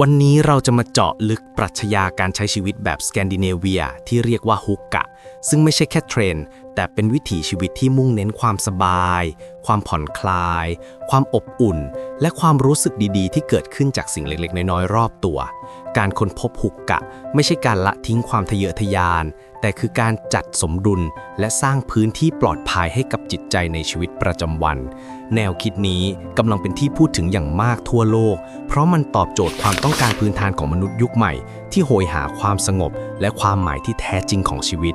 วันนี้เราจะมาเจาะลึกปรัชญาการใช้ชีวิตแบบสแกนดิเนเวียที่เรียกว่าฮุกกะ ซึ่งไม่ใช่แค่เทรนด์แต่เป็นวิถีชีวิตที่มุ่งเน้นความสบาย ความผ่อนคลาย ความอบอุ่น และความรู้สึกดีๆ ที่เกิดขึ้นจากสิ่งเล็กๆ น้อยๆ รอบตัว การค้นพบฮุกกะ ไม่ใช่การละทิ้งความทะเยอทะยาน แต่คือการจัดสมดุลและสร้างพื้นที่ปลอดภัยให้กับจิตใจในชีวิตประจำวัน แนวคิดนี้กำลังเป็นที่พูดถึงอย่างมากทั่วโลก เพราะมันตอบโจทย์ความต้องการพื้นฐานของมนุษย์ยุคใหม่ ที่โหยหาความสงบ และความหมายที่แท้จริงของชีวิต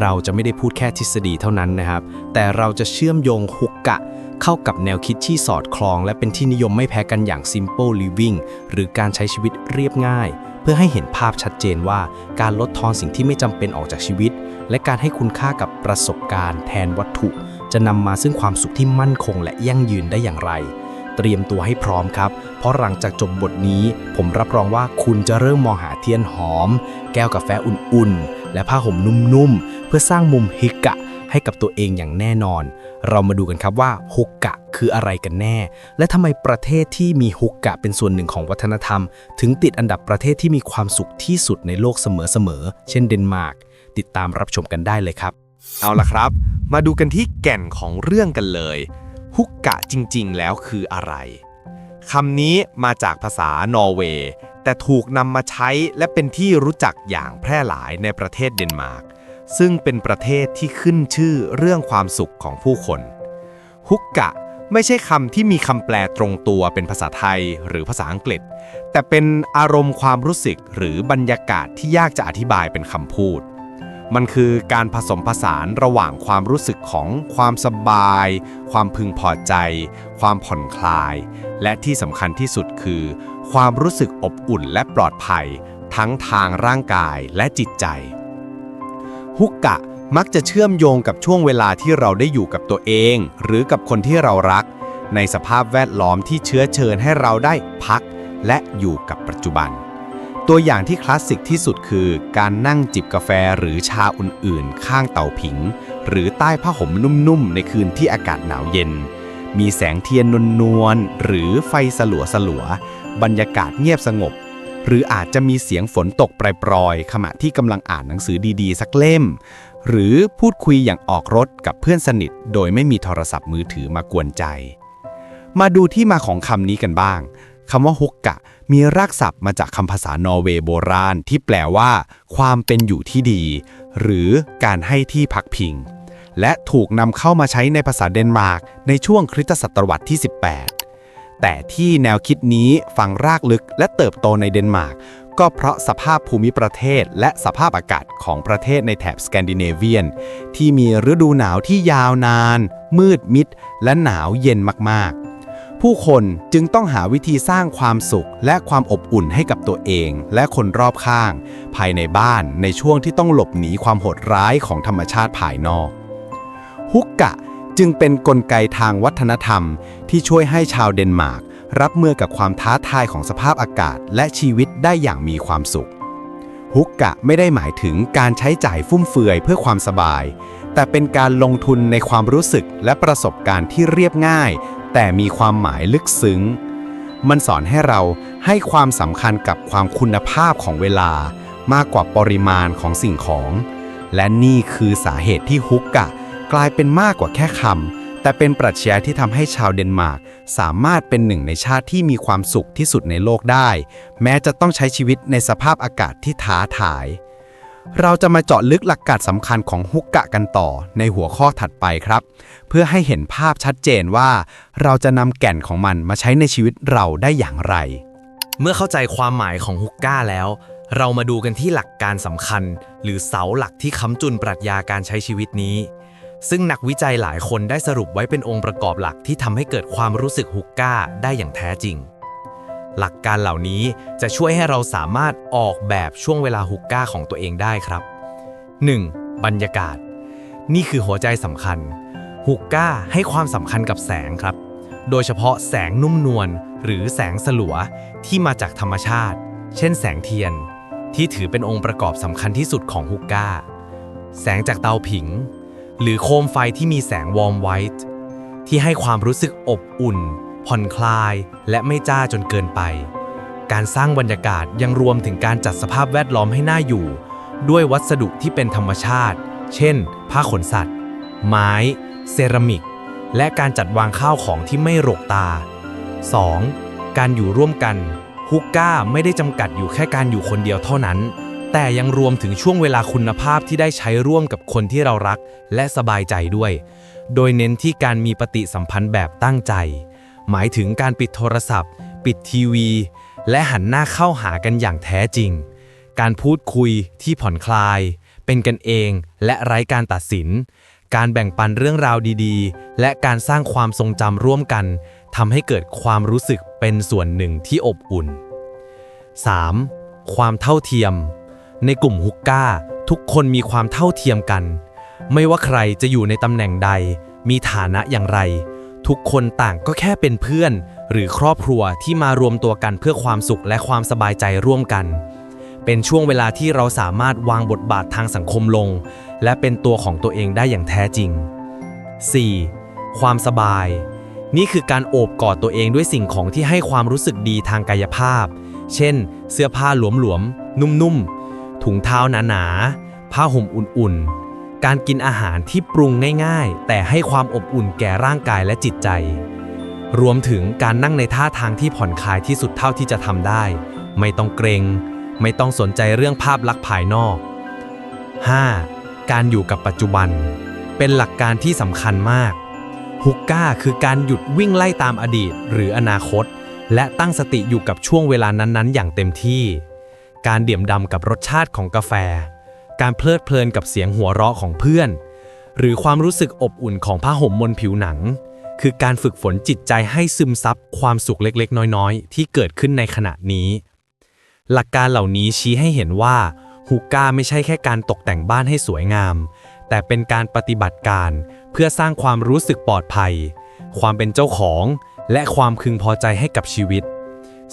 เราจะไม่ได้พูดแค่ทฤษฎีเท่านั้นนะครับ แต่เราจะเชื่อมโยงฮุกกะ เข้ากับแนวคิดที่สอดคล้อง และเป็นที่นิยมไม่แพ้กันอย่าง simple living หรือการใช้ชีวิตเรียบง่าย เพื่อให้เห็นภาพชัดเจนว่าการลดทอนสิ่งที่ไม่จำเป็นออกจากชีวิต และการให้คุณค่ากับประสบการณ์แทนวัตถุ จะนำมาซึ่งความสุขที่มั่นคงและยั่งยืนได้อย่างไร เตรียมตัวให้พร้อมครับ เพราะหลังจากจบบทนี้ ผมรับรองว่าคุณจะเริ่มมองหาเทียนหอม แก้วกาแฟอุ่นๆ และผ้าห่มนุ่มๆ เพื่อสร้างมุมฮิกะให้กับตัวเองอย่างแน่นอน เรามาดูกันครับว่าฮุกกะคืออะไรกันแน่ และทำไมประเทศที่มีฮุกกะเป็นส่วนหนึ่งของวัฒนธรรม ถึงติดอันดับประเทศที่มีความสุขที่สุดในโลกเสมอๆ เช่นเดนมาร์ก ติดตามรับชมกันได้เลยครับ เอาละครับ มาดูกันที่แก่นของเรื่องกันเลย ฮุกกะจริงๆ แล้วคืออะไรคำนี้มาจากภาษานอร์เวย์แต่ถูกนำมาใช้และเป็นที่รู้จักอย่างแพร่หลายในประเทศเดนมาร์ก ซึ่งเป็นประเทศที่ขึ้นชื่อเรื่องความสุขของผู้คน ฮุกกะไม่ใช่คำที่มีคำแปลตรงตัวเป็นภาษาไทยหรือภาษาอังกฤษ แต่เป็นอารมณ์ความรู้สึกหรือบรรยากาศที่ยากจะอธิบายเป็นคำพูด มันคือการผสมผสานระหว่างความรู้สึกของความสบาย ความพึงพอใจ ความผ่อนคลาย และที่สำคัญที่สุดคือ ความรู้สึกอบอุ่นและปลอดภัย ทั้งทางร่างกายและจิตใจ ฮุกกะมักจะเชื่อมโยงกับช่วงเวลาที่เราได้อยู่กับตัวเอง หรือกับคนที่เรารัก ในสภาพแวดล้อมที่เชื้อเชิญให้เราได้พัก และอยู่กับปัจจุบัน ตัวอย่างที่คลาสสิกที่สุดคือ การนั่งจิบกาแฟหรือชาอุ่นๆ ข้างเตาผิง หรือใต้ผ้าห่มนุ่มๆ ในคืนที่อากาศหนาวเย็น มีแสงเทียนนวลๆ หรือไฟสลัวสลัวๆบรรยากาศเงียบสงบ หรืออาจจะมีเสียงฝนตกปรอยๆขณะที่กำลังอ่านหนังสือดีๆ สักเล่ม หรือพูดคุยอย่างออกรถกับเพื่อนสนิท โดยไม่มีโทรศัพท์มือถือมากวนใจ มาดูที่มาของคำนี้กันบ้าง คำว่าฮุกกะ มีรากศัพท์มาจากคำภาษานอร์เวย์โบราณที่แปลว่า ความเป็นอยู่ที่ดี หรือการให้ที่พักพิง และถูกนำเข้ามาใช้ในภาษาเดนมาร์กในช่วงคริสตศตวรรษที่ 18 แต่ที่แนวคิดนี้ฝังรากลึกและเติบโตในเดนมาร์กก็เพราะสภาพภูมิประเทศและสภาพอากาศของประเทศในแถบสแกนดิเนเวียน ที่มีฤดูหนาวที่ยาวนาน มืดมิด และหนาวเย็นมาก ผู้คนจึงต้องหาวิธีสร้างความสุขและความอบอุ่นให้กับตัวเอง และคนรอบข้าง ภายในบ้านในช่วงที่ต้องหลบหนีความโหดร้ายของธรรมชาติภายนอก ฮุกกะจึงเป็นนกลไกทางวัฒนธรรม ที่ช่วยให้ชาวเดนมาร์กรับมือกับความท้าทายของสภาพอากาศ และชีวิตได้อย่างมีความสุข ฮุกกะไม่ได้หมายถึงการใช้จ่ายฟุ่มเฟือยเพื่อความสบาย แต่เป็นการลงทุนในความรู้สึกและประสบการณ์ที่เรียบง่าย แต่มีความหมายลึกซึ้ง มันสอนให้เราให้ความสำคัญกับความคุณภาพของเวลามากกว่าปริมาณของสิ่งของ และนี่คือสาเหตุที่ฮุกกะ กลายเป็นมากกว่าแค่คำแต่เป็นปรัชญาที่ทำให้ชาวเดนมาร์กสามารถเป็นหนึ่งในชาติที่มีความสุขที่สุดในโลกได้ แม้จะต้องใช้ชีวิตในสภาพอากาศที่ท้าทาย เราจะมาเจาะลึกหลักการสำคัญของฮุกกะกันต่อในหัวข้อถัดไปครับ เพื่อให้เห็นภาพชัดเจนว่า เราจะนำแก่นของมันมาใช้ในชีวิตเราได้อย่างไร เมื่อเข้าใจความหมายของฮุกก้าแล้ว เรามาดูกันที่หลักการสำคัญ หรือเสาหลักที่ค้ำจุนปรัชญาการใช้ชีวิตนี้ ซึ่งนักวิจัยหลายคนได้สรุปไว้เป็นองค์ประกอบหลักที่ทำให้เกิดความรู้สึกฮุกก้าได้อย่างแท้จริง หลักการเหล่านี้จะช่วยให้เราสามารถออกแบบช่วงเวลาฮุกก้าของตัวเองได้ครับ 1. บรรยากาศ นี่คือหัวใจสำคัญฮุกก้าให้ความสำคัญกับแสงครับ โดยเฉพาะแสงนุ่มนวลหรือแสงสลัวที่มาจากธรรมชาติ เช่นแสงเทียน ที่ถือเป็นองค์ประกอบสำคัญที่สุดของฮุกก้า แสงจากเตาผิง หรือโคมไฟที่มีแสงวอร์มไวท์ที่ให้ความรู้สึกอบอุ่น ผ่อนคลายและไม่จ้าจนเกินไป การสร้างบรรยากาศยังรวมถึงการจัดสภาพแวดล้อมให้น่าอยู่ ด้วยวัสดุที่เป็นธรรมชาติ เช่น ผ้าขนสัตว์ ไม้ เซรามิก และการจัดวางข้าวของที่ไม่รกตา 2. การอยู่ร่วมกันฮุกก้าไม่ได้จำกัดอยู่แค่การอยู่คนเดียวเท่านั้น แต่ยังรวมถึงช่วงเวลาคุณภาพที่ได้ใช้ร่วมกับคนที่เรารักและสบายใจด้วย โดยเน้นที่การมีปฏิสัมพันธ์แบบตั้งใจ หมายถึงการปิดโทรศัพท์ ปิดทีวี และหันหน้าเข้าหากันอย่างแท้จริง การพูดคุยที่ผ่อนคลาย เป็นกันเองและไร้การตัดสิน การแบ่งปันเรื่องราวดีๆ และการสร้างความทรงจำร่วมกันทำให้เกิดความรู้สึกเป็นส่วนหนึ่งที่อบอุ่น 3. ความเท่าเทียม ในกลุ่มฮุกก้า ทุกคนมีความเท่าเทียมกัน ไม่ว่าใครจะอยู่ในตำแหน่งใด มีฐานะอย่างไร ทุกคนต่างก็แค่เป็นเพื่อน หรือครอบครัวที่มารวมตัวกันเพื่อความสุขและความสบายใจร่วมกัน เป็นช่วงเวลาที่เราสามารถวางบทบาททางสังคมลง และเป็นตัวของตัวเองได้อย่างแท้จริง 4. ความสบาย นี่คือการโอบกอดตัวเองด้วยสิ่งของที่ให้ความรู้สึกดีทางกายภาพ เช่น เสื้อผ้าหลวมๆ นุ่มๆ ถุงเท้าหนาๆ ผ้าห่มอุ่นๆ การกินอาหารที่ปรุงง่ายๆ แต่ให้ความอบอุ่นแก่ร่างกายและจิตใจ รวมถึงการนั่งในท่าทางที่ผ่อนคลายที่สุดเท่าที่จะทำได้ ไม่ต้องเกรง ไม่ต้องสนใจเรื่องภาพลักษณ์ภายนอก 5. การอยู่กับปัจจุบัน เป็นหลักการที่สำคัญมากฮุกก้าคือการหยุดวิ่งไล่ตามอดีตหรืออนาคต และตั้งสติอยู่กับช่วงเวลานั้นๆ อย่างเต็มที่ การเดี่ยมดำกับรสชาติของกาแฟ การเพลิดเพลินกับเสียงหัวเราะของเพื่อน หรือความรู้สึกอบอุ่นของผ้าห่มบนผิวหนัง คือการฝึกฝนจิตใจให้ซึมซับความสุขเล็กๆ น้อยๆ ที่เกิดขึ้นในขณะนี้ หลักการเหล่านี้ชี้ให้เห็นว่าฮูก้าไม่ใช่แค่การตกแต่งบ้านให้สวยงาม แต่เป็นการปฏิบัติการเพื่อสร้างความรู้สึกปลอดภัย ความเป็นเจ้าของ และความพึงพอใจให้กับชีวิต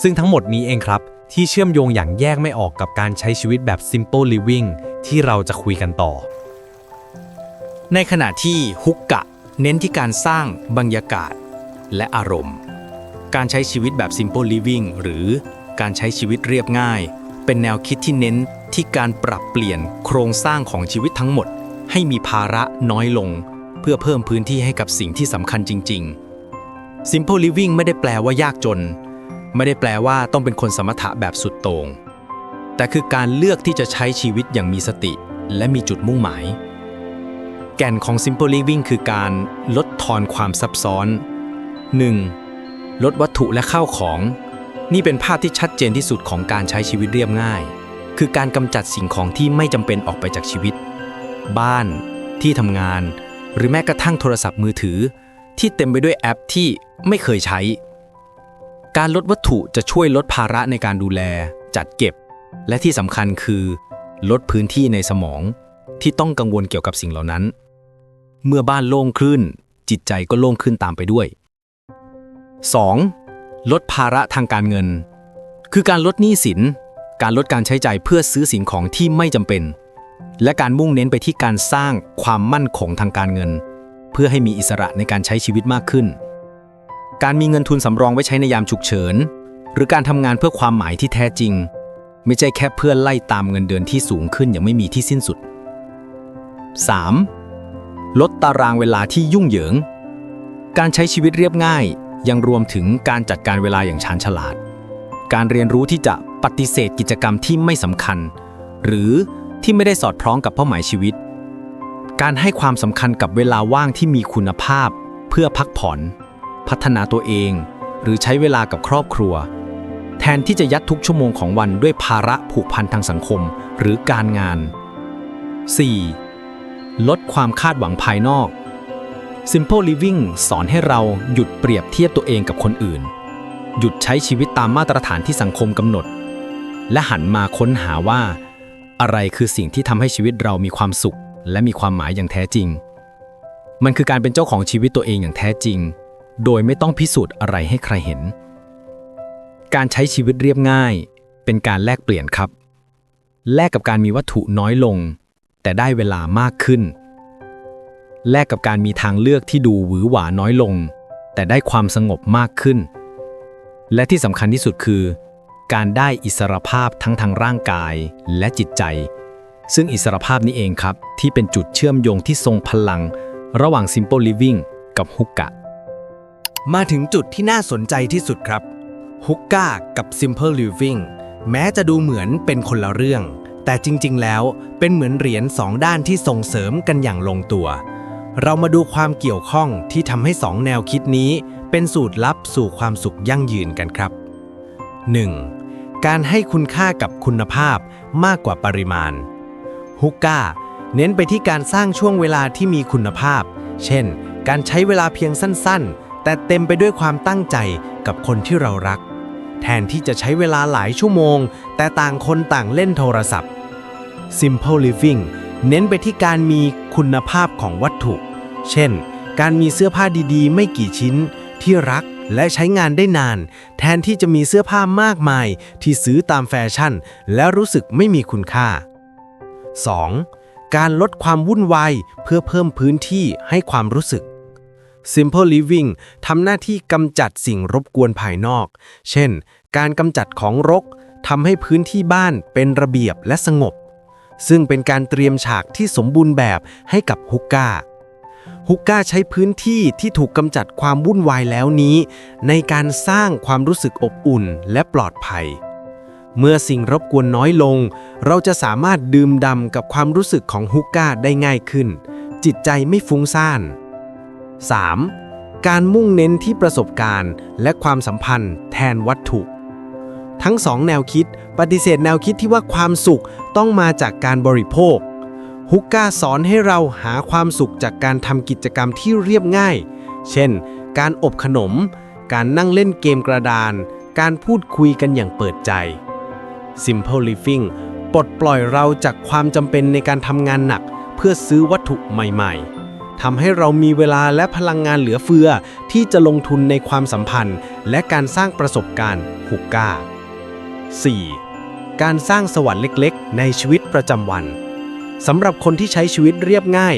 ซึ่งทั้งหมดนี้เองครับ ที่เชื่อมโยงอย่างแยกไม่ออกกับการใช้ชีวิตแบบ simple living ที่เราจะคุยกันต่อ ในขณะที่ฮุกกะ เน้นที่การสร้างบรรยากาศและอารมณ์ การใช้ชีวิตแบบ simple living หรือการใช้ชีวิตเรียบง่าย เป็นแนวคิดที่เน้นที่การปรับเปลี่ยนโครงสร้างของชีวิตทั้งหมด ให้มีภาระน้อยลง เพื่อเพิ่มพื้นที่ให้กับสิ่งที่สำคัญจริง ๆ simple living ไม่ได้แปลว่ายากจน ไม่ได้แปลว่าต้องเป็นคนสมถะแบบสุดโต่งแต่คือการเลือกที่จะใช้ชีวิตอย่างมีสติ และมีจุดมุ่งหมาย แก่นของ Simple Living คือการลดทอนความซับซ้อน 1. ลดวัตถุและข้าวของ นี่เป็นภาพที่ชัดเจนที่สุดของการใช้ชีวิตเรียบง่าย คือการกำจัดสิ่งของที่ไม่จำเป็นออกไปจากชีวิต บ้าน ที่ทำงาน หรือแม้กระทั่งโทรศัพท์มือถือ ที่เต็มไปด้วยแอปที่ไม่เคยใช้ การลดวัตถุจะช่วยลดภาระในการดูแล จัดเก็บ และที่สำคัญคือ ลดพื้นที่ในสมองที่ต้องกังวลเกี่ยวกับสิ่งเหล่านั้น เมื่อบ้านโล่งขึ้น จิตใจก็โล่งขึ้นตามไปด้วย 2. ลดภาระทางการเงิน คือการลดหนี้สิน การลดการใช้จ่ายเพื่อซื้อสิ่งของที่ไม่จำเป็น และการมุ่งเน้นไปที่การสร้างความมั่นคงทางการเงิน เพื่อให้มีอิสระในการใช้ชีวิตมากขึ้น การมีเงินทุนสำรองไว้ใช้ในยามฉุกเฉิน หรือการทำงานเพื่อความหมายที่แท้จริง ไม่ใช่แค่เพื่อไล่ตามเงินเดือนที่สูงขึ้นอย่างไม่มีที่สิ้นสุด 3. ลดตารางเวลาที่ยุ่งเหยิง การใช้ชีวิตเรียบง่าย ยังรวมถึงการจัดการเวลาอย่างชาญฉลาด การเรียนรู้ที่จะปฏิเสธกิจกรรมที่ไม่สำคัญ หรือที่ไม่ได้สอดคล้องกับเป้าหมายชีวิต การให้ความสำคัญกับเวลาว่างที่มีคุณภาพ เพื่อพักผ่อน พัฒนาตัวเอง หรือใช้เวลากับครอบครัว แทนที่จะยัดทุกชั่วโมงของวันด้วยภาระผูกพันทางสังคมหรือการงาน 4. ลดความคาดหวังภายนอก Simple Living สอนให้เราหยุดเปรียบเทียบตัวเองกับคนอื่น หยุดใช้ชีวิตตามมาตรฐานที่สังคมกำหนด และหันมาค้นหาว่า อะไรคือสิ่งที่ทำให้ชีวิตเรามีความสุข และมีความหมายอย่างแท้จริง มันคือการเป็นเจ้าของชีวิตตัวเองอย่างแท้จริง โดยไม่ต้องพิสูจน์อะไรให้ใครเห็น การใช้ชีวิตเรียบง่าย เป็นการแลกเปลี่ยนครับ แลกกับการมีวัตถุน้อยลง แต่ได้เวลามากขึ้น แลกกับการมีทางเลือกที่ดูหวือหวาน้อยลง แต่ได้ความสงบมากขึ้น และที่สำคัญที่สุดคือ การได้อิสรภาพทั้งทางร่างกายและจิตใจ ซึ่งอิสรภาพนี้เองครับ ที่เป็นจุดเชื่อมโยงที่ทรงพลัง ระหว่าง Simple Living กับฮุกกะ มาถึงจุดที่น่าสนใจที่สุดครับฮุกก้ากับ Simple Living แม้จะดูเหมือนเป็นคนละเรื่อง แต่จริงๆ แล้วเป็นเหมือนเหรียญสองด้านที่ส่งเสริมกันอย่างลงตัว เรามาดูความเกี่ยวข้องที่ทำให้สองแนวคิดนี้ เป็นสูตรลับสู่ความสุขยั่งยืนกันครับ 1. การให้คุณค่ากับคุณภาพมากกว่าปริมาณฮุกก้าเน้นไปที่การสร้างช่วงเวลาที่มีคุณภาพ เช่น การใช้เวลาเพียงสั้นๆ แต่เต็มไปด้วยความตั้งใจกับคนที่เรารัก แทนที่จะใช้เวลาหลายชั่วโมง แต่ต่างคนต่างเล่นโทรศัพท์ Simple Living เน้นไปที่การมีคุณภาพของวัตถุ เช่น การมีเสื้อผ้าดีๆ ไม่กี่ชิ้นที่รักและใช้งานได้นาน แทนที่จะมีเสื้อผ้ามากมาย ที่ซื้อตามแฟชั่น แล้วรู้สึกไม่มีคุณค่า 2. การลดความวุ่นวายเพื่อเพิ่มพื้นที่ให้ความรู้สึก Simple Living ทำหน้าที่กำจัดสิ่งรบกวนภายนอก เช่น การกำจัดของรกทำให้พื้นที่บ้านเป็นระเบียบและสงบ ซึ่งเป็นการเตรียมฉากที่สมบูรณ์แบบให้กับฮุกก้าฮุกก้าใช้พื้นที่ที่ถูกกำจัดความวุ่นวายแล้วนี้ ในการสร้างความรู้สึกอบอุ่นและปลอดภัย เมื่อสิ่งรบกวนน้อยลง เราจะสามารถดื่มด่ำกับความรู้สึกของฮุกก้าได้ง่ายขึ้น จิตใจไม่ฟุ้งซ่าน 3. การมุ่งเน้นที่ประสบการณ์ และความสัมพันธ์ แทนวัตถุ ทั้งสองแนวคิด ปฏิเสธแนวคิดที่ว่าความสุขต้องมาจากการบริโภค ฮุกก้าสอนให้เราหาความสุขจากการทำกิจกรรมที่เรียบง่าย เช่น การอบขนม การนั่งเล่นเกมกระดาน การพูดคุยกันอย่างเปิดใจ Simple Living ปลดปล่อยเราจากความจำเป็นในการทำงานหนัก เพื่อซื้อวัตถุใหม่ ๆ ทำให้เรามีเวลาและพลังงานเหลือเฟือ ที่จะลงทุนในความสัมพันธ์ และการสร้างประสบการณ์ฮุกก้า 4. การสร้างสวรรค์เล็กๆ ในชีวิตประจำวันสำหรับคนที่ใช้ชีวิตเรียบง่าย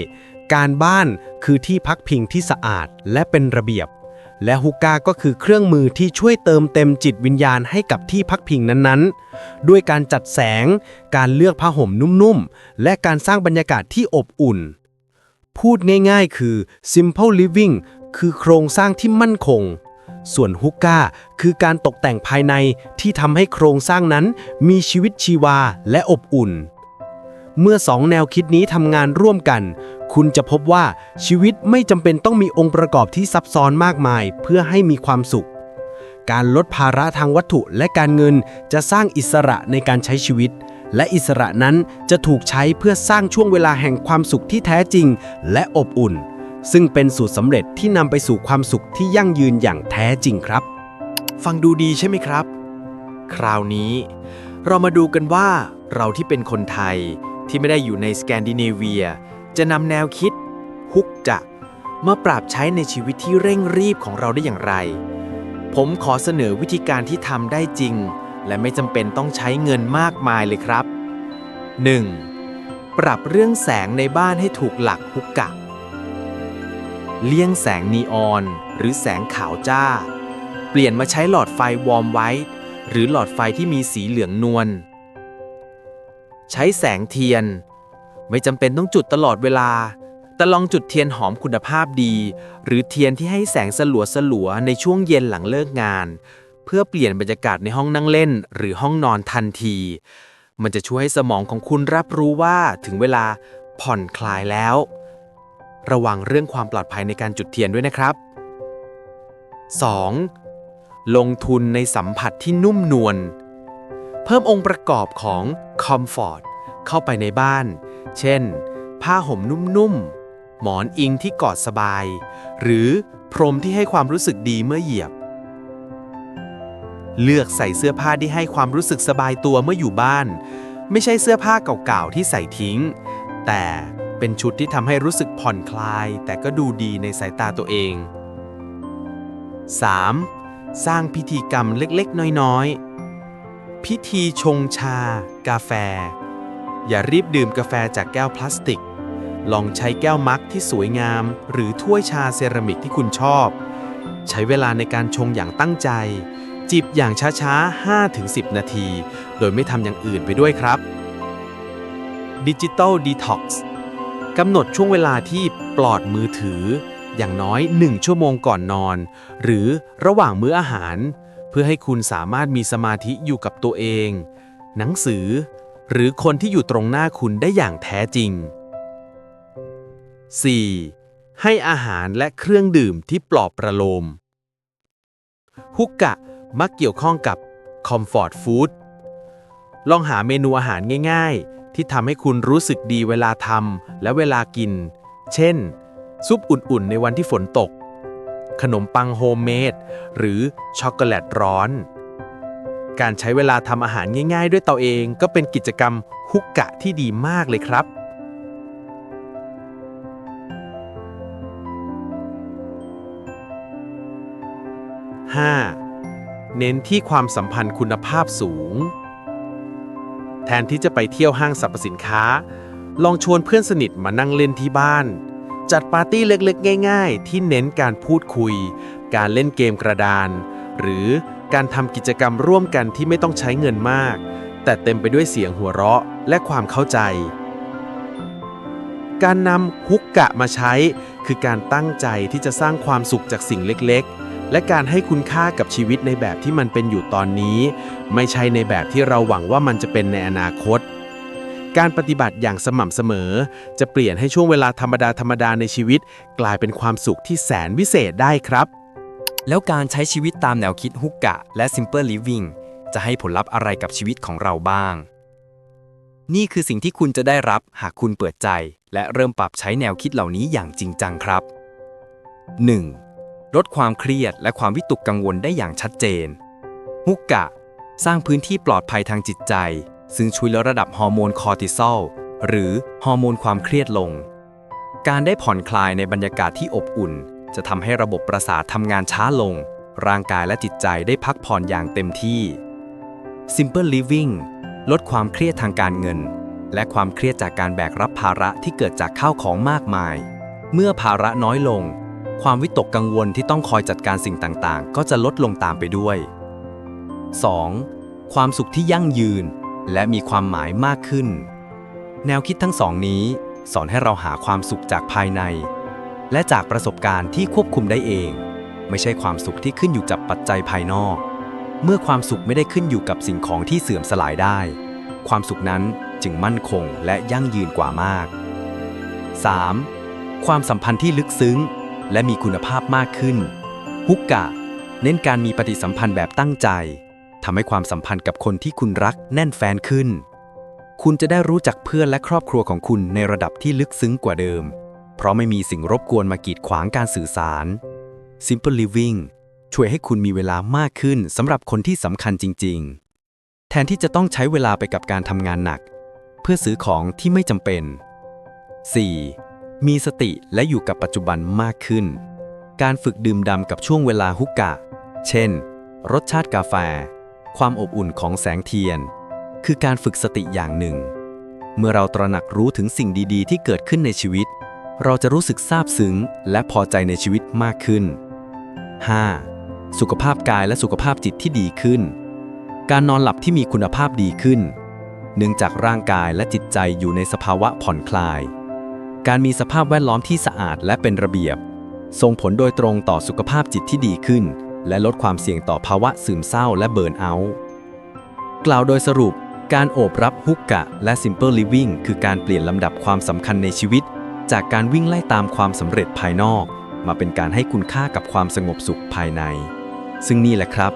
การบ้านคือที่พักพิงที่สะอาดและเป็นระเบียบ และฮุกกาก็คือเครื่องมือที่ช่วยเติมเต็มจิตวิญญาณให้กับที่พักพิงนั้นๆ ด้วยการจัดแสง การเลือกผ้าห่มนุ่มๆ และการสร้างบรรยากาศที่อบอุ่น พูดง่ายๆคือ simple living คือโครงสร้างที่มั่นคง ส่วนฮุกก้าคือการตกแต่งภายในที่ทำให้โครงสร้างนั้นมีชีวิตชีวาและอบอุ่น เมื่อสองแนวคิดนี้ทำงานร่วมกัน คุณจะพบว่าชีวิตไม่จำเป็นต้องมีองค์ประกอบที่ซับซ้อนมากมายเพื่อให้มีความสุข การลดภาระทางวัตถุและการเงินจะสร้างอิสระในการใช้ชีวิต และอิสระนั้นจะถูกใช้เพื่อสร้างช่วงเวลาแห่งความสุขที่แท้จริง และอบอุ่น ซึ่งเป็นสูตรสำเร็จที่นำไปสู่ความสุขที่ยั่งยืนอย่างแท้จริงครับ ฟังดูดีใช่ไหมครับ คราวนี้ เรามาดูกันว่าเราที่เป็นคนไทยที่ไม่ได้อยู่ในสแกนดิเนเวีย จะนำแนวคิด ฮุกจะมาปรับใช้ในชีวิตที่เร่งรีบของเราได้อย่างไร ผมขอเสนอวิธีการที่ทำได้จริง และไม่จำเป็นต้องใช้เงินมากมายเลยครับ 1. ปรับเรื่องแสงในบ้านให้ถูกหลักฮุกกะ เลี่ยงแสงนีออนหรือแสงขาวจ้า เปลี่ยนมาใช้หลอดไฟวอร์มไวท์หรือหลอดไฟที่มีสีเหลืองนวล ใช้แสงเทียน ไม่จำเป็นต้องจุดตลอดเวลา แต่ลองจุดเทียนหอมคุณภาพดี หรือเทียนที่ให้แสงสลัวสลัวๆในช่วงเย็นหลังเลิกงาน เพื่อเปลี่ยนบรรยากาศในห้องนั่งเล่น หรือห้องนอนทันที มันจะช่วยให้สมองของคุณรับรู้ว่าถึงเวลาผ่อนคลายแล้ว ระวังเรื่องความปลอดภัยในการจุดเทียนด้วยนะครับ 2. ลงทุนในสัมผัสที่นุ่มนวล เพิ่มองค์ประกอบของ Comfort เข้าไปในบ้าน เช่น ผ้าห่มนุ่มๆ หมอนอิงที่กอดสบาย หรือพรมที่ให้ความรู้สึกดีเมื่อเหยียบ เลือกใส่เสื้อผ้าที่ให้ความรู้สึกสบายตัวเมื่ออยู่บ้าน ไม่ใช่เสื้อผ้าเก่าๆที่ใส่ทิ้ง แต่เป็นชุดที่ทำให้รู้สึกผ่อนคลาย แต่ก็ดูดีในสายตาตัวเอง 3. สร้างพิธีกรรมเล็กๆ น้อยๆ พิธีชงชา กาแฟ อย่ารีบดื่มกาแฟจากแก้วพลาสติก ลองใช้แก้วมักที่สวยงาม หรือถ้วยชาเซรามิกที่คุณชอบ ใช้เวลาในการชงอย่างตั้งใจ จิบอย่างช้าๆ 5-10 นาที โดยไม่ทำอย่างอื่นไปด้วยครับดิจิตอลดีท็อกซ์กำหนดช่วงเวลาที่ปลอดมือถือ อย่างน้อย 1 ชั่วโมงก่อนนอน หรือระหว่างมื้ออาหาร เพื่อให้คุณสามารถมีสมาธิอยู่กับตัวเอง หนังสือ หรือคนที่อยู่ตรงหน้าคุณได้อย่างแท้จริง 4. ให้อาหารและเครื่องดื่มที่ปลอบประโลม ฮุกกะ มักเกี่ยวข้องกับคอมฟอร์ตฟู้ดลองหาเมนูอาหารง่ายๆ ที่ทำให้คุณรู้สึกดีเวลาทำและเวลากิน เช่น ซุปอุ่นๆ ในวันที่ฝนตก ขนมปังโฮมเมดหรือช็อกโกแลตร้อน การใช้เวลาทำอาหารง่ายๆ ด้วยตัวเองก็เป็นกิจกรรมฮุกกะที่ดีมากเลยครับ 5. เน้นที่ความสัมพันธ์คุณภาพสูง แทนที่จะไปเที่ยวห้างสรรพสินค้า ลองชวนเพื่อนสนิทมานั่งเล่นที่บ้าน จัดปาร์ตี้เล็กๆ ง่าย ๆ ที่เน้นการพูดคุย การเล่นเกมกระดาน หรือการทำกิจกรรมร่วมกันที่ไม่ต้องใช้เงินมาก แต่เต็มไปด้วยเสียงหัวเราะและความเข้าใจการนำฮุกกะมาใช้ คือการตั้งใจที่จะสร้างความสุขจากสิ่งเล็กๆ และการให้คุณค่ากับชีวิตในแบบที่มันเป็นอยู่ตอนนี้ ไม่ใช่ในแบบที่เราหวังว่ามันจะเป็นในอนาคต การปฏิบัติอย่างสม่ำเสมอ จะเปลี่ยนให้ช่วงเวลาธรรมดาธรรมดาในชีวิต กลายเป็นความสุขที่แสนวิเศษได้ครับ แล้วการใช้ชีวิตตามแนวคิดฮุกกะ และ Simple Living จะให้ผลลัพธ์อะไรกับชีวิตของเราบ้าง นี่คือสิ่งที่คุณจะได้รับหากคุณเปิดใจ และเริ่มปรับใช้แนวคิดเหล่านี้อย่างจริงจังครับ 1. ลดความเครียดและความวิตกกังวลได้อย่างชัดเจนฮุกกะ สร้างพื้นที่ปลอดภัยทางจิตใจ ซึ่งช่วยลดระดับฮอร์โมนคอร์ติซอลหรือฮอร์โมนความเครียดลง การได้ผ่อนคลายในบรรยากาศที่อบอุ่น จะทำให้ระบบประสาททำงานช้าลง ร่างกายและจิตใจได้พักผ่อนอย่างเต็มที่ Simple Living ลดความเครียดทางการเงิน และความเครียดจากการแบกรับภาระที่เกิดจากข้าวของมากมาย เมื่อภาระน้อยลง ความวิตกกังวลที่ต้องคอยจัดการสิ่งต่างๆ ก็จะลดลงตามไปด้วย 2. ความสุขที่ยั่งยืน และมีความหมายมากขึ้น แนวคิดทั้งสองนี้ สอนให้เราหาความสุขจากภายใน และจากประสบการณ์ที่ควบคุมได้เอง ไม่ใช่ความสุขที่ขึ้นอยู่กับปัจจัยภายนอก เมื่อความสุขไม่ได้ขึ้นอยู่กับสิ่งของที่เสื่อมสลายได้ ความสุขนั้นจึงมั่นคงและยั่งยืนกว่ามาก 3. ความสัมพันธ์ที่ลึกซึ้ง และมีคุณภาพมากขึ้น ฮุกกะ เน้นการมีปฏิสัมพันธ์แบบตั้งใจทำให้ความสัมพันธ์กับคนที่คุณรักแน่นแฟนขึ้น คุณจะได้รู้จักเพื่อนและครอบครัวของคุณในระดับที่ลึกซึ้งกว่าเดิม เพราะไม่มีสิ่งรบกวนมากีดขวางการสื่อสาร Simple Living ช่วยให้คุณมีเวลามากขึ้นสำหรับคนที่สำคัญจริง ๆ แทนที่จะต้องใช้เวลาไปกับการทำงานหนัก เพื่อซื้อของที่ไม่จำเป็น 4. มีสติและอยู่กับปัจจุบันมากขึ้น การฝึกดื่มด่ำกับช่วงเวลาฮุกกะ เช่น รสชาติกาแฟ ความอบอุ่นของแสงเทียน คือการฝึกสติอย่างหนึ่ง เมื่อเราตระหนักรู้ถึงสิ่งดีๆ ที่เกิดขึ้นในชีวิต เราจะรู้สึกซาบซึ้ง และพอใจในชีวิตมากขึ้น 5. สุขภาพกายและสุขภาพจิตที่ดีขึ้น การนอนหลับที่มีคุณภาพดีขึ้น เนื่องจากร่างกายและจิตใจอยู่ในสภาวะผ่อนคลาย การมีสภาพแวดล้อมที่สะอาดและเป็นระเบียบ ส่งผลโดยตรงต่อสุขภาพจิตที่ดีขึ้น และลดความเสี่ยงต่อภาวะซึมเศร้าและเบิร์นเอาท์กล่าวโดยสรุป การโอบรับฮุกกะ และ Simple Living คือการเปลี่ยนลำดับความสำคัญในชีวิต จากการวิ่งไล่ตามความสำเร็จภายนอก มาเป็นการให้คุณค่ากับความสงบสุขภายใน ซึ่งนี่แหละครับ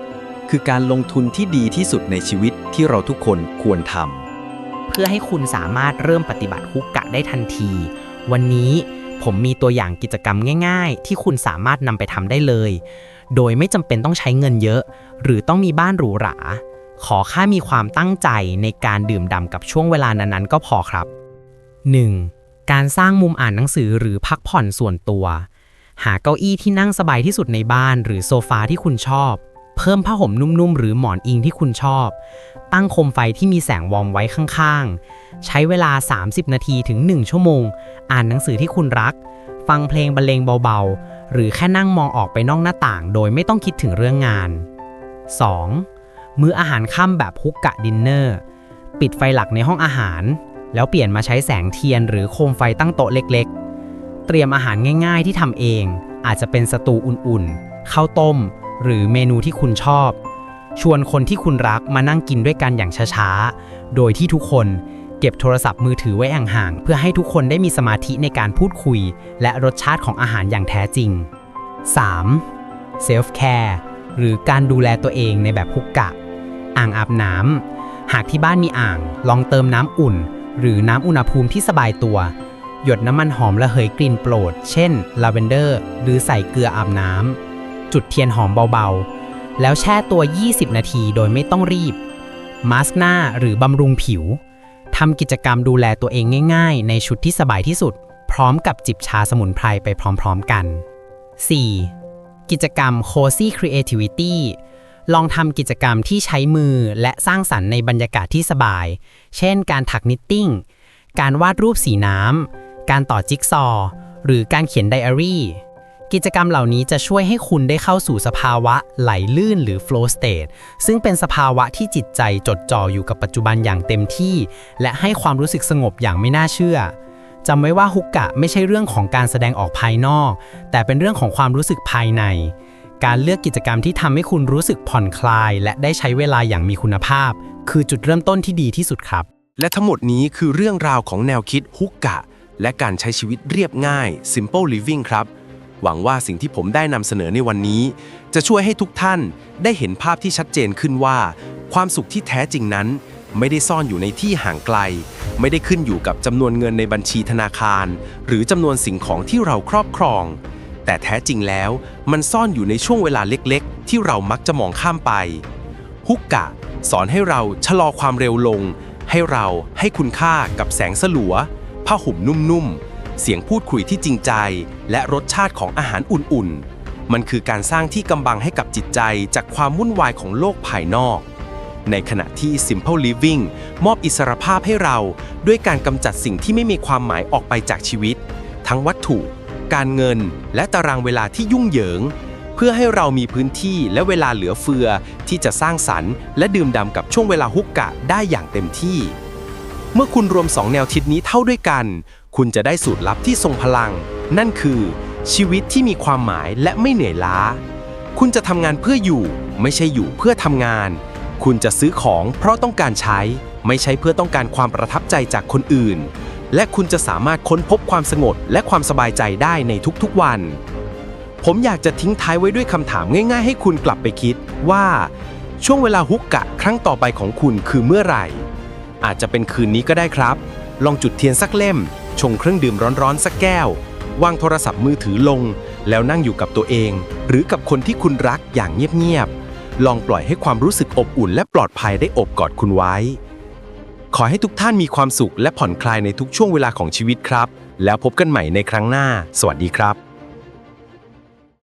คือการลงทุนที่ดีที่สุดในชีวิตที่เราทุกคนควรทำเพื่อให้คุณสามารถเริ่มปฏิบัติฮุกกะได้ทันที วันนี้ผมมีตัวอย่างกิจกรรมง่าย ๆ ที่คุณสามารถนำไปทำได้เลย โดยไม่จำเป็นต้องใช้เงินเยอะ หรือต้องมีบ้านหรูหรา ขอแค่มีความตั้งใจในการดื่มด่ำกับช่วงเวลานั้นๆก็พอครับ 1. การสร้างมุมอ่านหนังสือหรือพักผ่อนส่วนตัว หาเก้าอี้ที่นั่งสบายที่สุดในบ้าน หรือโซฟาที่คุณชอบ เพิ่มผ้าห่มนุ่มๆ หรือหมอนอิงที่คุณชอบ ตั้งโคมไฟที่มีแสงวอร์มไว้ข้างๆ ใช้เวลา 30 นาทีถึง 1 ชั่วโมง อ่านหนังสือที่คุณรัก ฟังเพลงบรรเลงเบาๆ หรือแค่นั่งมองออกไปนอกหน้าต่าง โดยไม่ต้องคิดถึงเรื่องงาน 2. มื้ออาหารค่ำแบบฮุกกะดินเนอร์ ปิดไฟหลักในห้องอาหาร แล้วเปลี่ยนมาใช้แสงเทียนหรือโคมไฟตั้งโต๊ะเล็กๆ เตรียมอาหารง่าย ๆ ที่ทำเอง อาจจะเป็นสตูอุ่นๆ ข้าวต้ม หรือเมนูที่คุณชอบ ชวนคนที่คุณรักมานั่งกินด้วยกันอย่างช้าๆ โดยที่ทุกคนเก็บโทรศัพท์มือถือไว้ห่างๆ เพื่อให้ทุกคนได้มีสมาธิในการพูดคุย และรสชาติของอาหารอย่างแท้จริง 3. Self Care หรือการดูแลตัวเองในแบบฮุกกะ อ่างอาบน้ำ หากที่บ้านมีอ่าง ลองเติมน้ำอุ่น หรือน้ำอุณหภูมิที่สบายตัว หยดน้ำมันหอมระเหยกลิ่นโปรด เช่น ลาเวนเดอร์ หรือใส่เกลืออาบน้ำ จุดเทียนหอมเบาๆ แล้วแช่ตัว 20 นาทีโดยไม่ต้องรีบ มาสก์หน้าหรือบำรุงผิว ทำกิจกรรมดูแลตัวเองง่ายๆ ในชุดที่สบายที่สุด พร้อมกับจิบชาสมุนไพรไปพร้อมๆกัน 4. กิจกรรม Cozy Creativity ลองทำกิจกรรมที่ใช้มือและสร้างสรรค์ในบรรยากาศที่สบาย เช่น การถักนิตติ้ง การวาดรูปสีน้ำ การต่อจิ๊กซอว์หรือการเขียนไดอารี่ กิจกรรมเหล่านี้จะช่วยให้คุณได้เข้าสู่สภาวะไหลลื่นหรือ flow state ซึ่งเป็นสภาวะที่จิตใจจดจ่ออยู่กับปัจจุบันอย่างเต็มที่ และให้ความรู้สึกสงบอย่างไม่น่าเชื่อจำไว้ว่าฮุกกะไม่ใช่เรื่องของการแสดงออกภายนอก แต่เป็นเรื่องของความรู้สึกภายใน การเลือกกิจกรรมที่ทำให้คุณรู้สึกผ่อนคลาย และได้ใช้เวลาอย่างมีคุณภาพ คือจุดเริ่มต้นที่ดีที่สุดครับ และทั้งหมดนี้คือเรื่องราวของแนวคิดฮุกกะ และการใช้ชีวิตเรียบง่าย simple living ครับ หวังว่าสิ่งที่ผมได้นำเสนอในวันนี้ จะช่วยให้ทุกท่านได้เห็นภาพที่ชัดเจนขึ้นว่า ความสุขที่แท้จริงนั้น ไม่ได้ซ่อนอยู่ในที่ห่างไกล ไม่ได้ขึ้นอยู่กับจำนวนเงินในบัญชีธนาคาร หรือจำนวนสิ่งของที่เราครอบครอง แต่แท้จริงแล้ว มันซ่อนอยู่ในช่วงเวลาเล็กๆ ที่เรามักจะมองข้ามไปฮุกกะ สอนให้เราชะลอความเร็วลง ให้เราให้คุณค่ากับแสงสลัวผ้าห่มนุ่มๆ เสียงพูดคุยที่จริงใจ และรสชาติของอาหารอุ่นๆ มันคือการสร้างที่กำบังให้กับจิตใจจากความวุ่นวายของโลกภายนอก ในขณะที่ Simple Living มอบอิสรภาพให้เราด้วยการกำจัดสิ่งที่ไม่มีความหมายออกไปจากชีวิต ทั้งวัตถุ การเงิน และตารางเวลาที่ยุ่งเหยิง เพื่อให้เรามีพื้นที่และเวลาเหลือเฟือ ที่จะสร้างสรรค์ และดื่มด่ำกับช่วงเวลาฮุกกะได้อย่างเต็มที่ เมื่อคุณรวม2แนวคิดนี้เท่าด้วยกัน คุณจะได้สูตรลับที่ทรงพลัง นั่นคือ ชีวิตที่มีความหมายและไม่เหนื่อยล้า คุณจะทำงานเพื่ออยู่ ไม่ใช่อยู่เพื่อทำงาน คุณจะซื้อของเพราะต้องการใช้ ไม่ใช่เพื่อต้องการความประทับใจจากคนอื่น และคุณจะสามารถค้นพบความสงบและความสบายใจได้ในทุกๆวัน ผมอยากจะทิ้งท้ายไว้ด้วยคำถามง่าย ๆ ให้คุณกลับไปคิดว่า ช่วงเวลาฮุกกะครั้งต่อไปของคุณคือเมื่อไหร่ อาจจะเป็นคืนนี้ก็ได้ครับ ลองจุดเทียนสักเล่ม ชงเครื่องดื่มร้อนๆสักแก้ว วางโทรศัพท์มือถือลง แล้วนั่งอยู่กับตัวเอง หรือกับคนที่คุณรักอย่างเงียบๆ ลองปล่อยให้ความรู้สึกอบอุ่นและปลอดภัยได้อบกอดคุณไว้ ขอให้ทุกท่านมีความสุขและผ่อนคลายในทุกช่วงเวลาของชีวิตครับ แล้วพบกันใหม่ในครั้งหน้า สวัสดีครับ